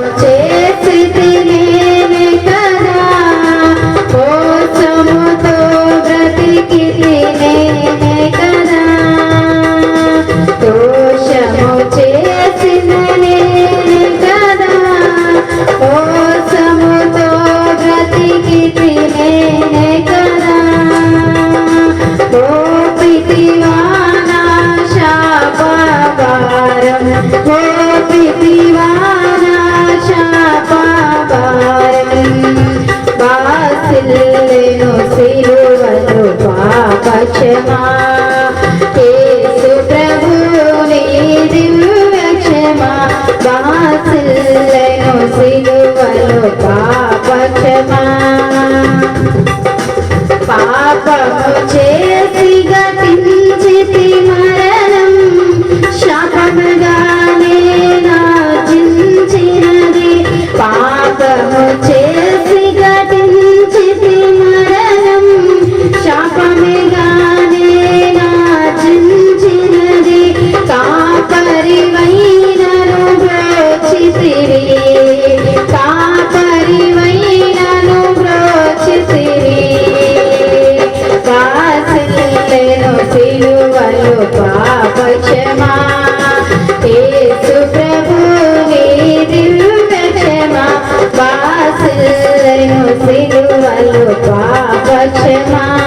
Cheers. আছে মা। તુલસી દુવલું પાપ ક્ષમા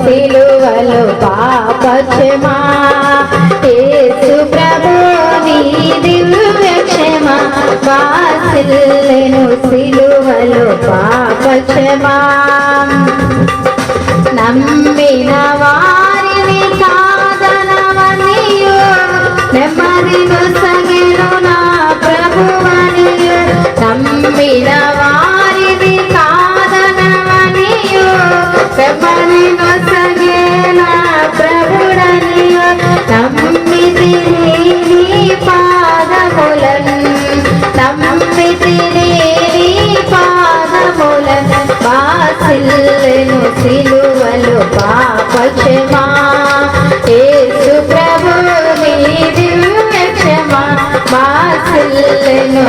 సిలువలు పాప క్షమా యేసు ప్రభు నీ దివ్య క్షమా. వాసిల్లను సిలువలు పాప క్షమా నమ్మి అల్లెను సిలువలు పాప క్షమా ఏసు ప్రభు నీ దివ్య క్షమా మా సిల్లెను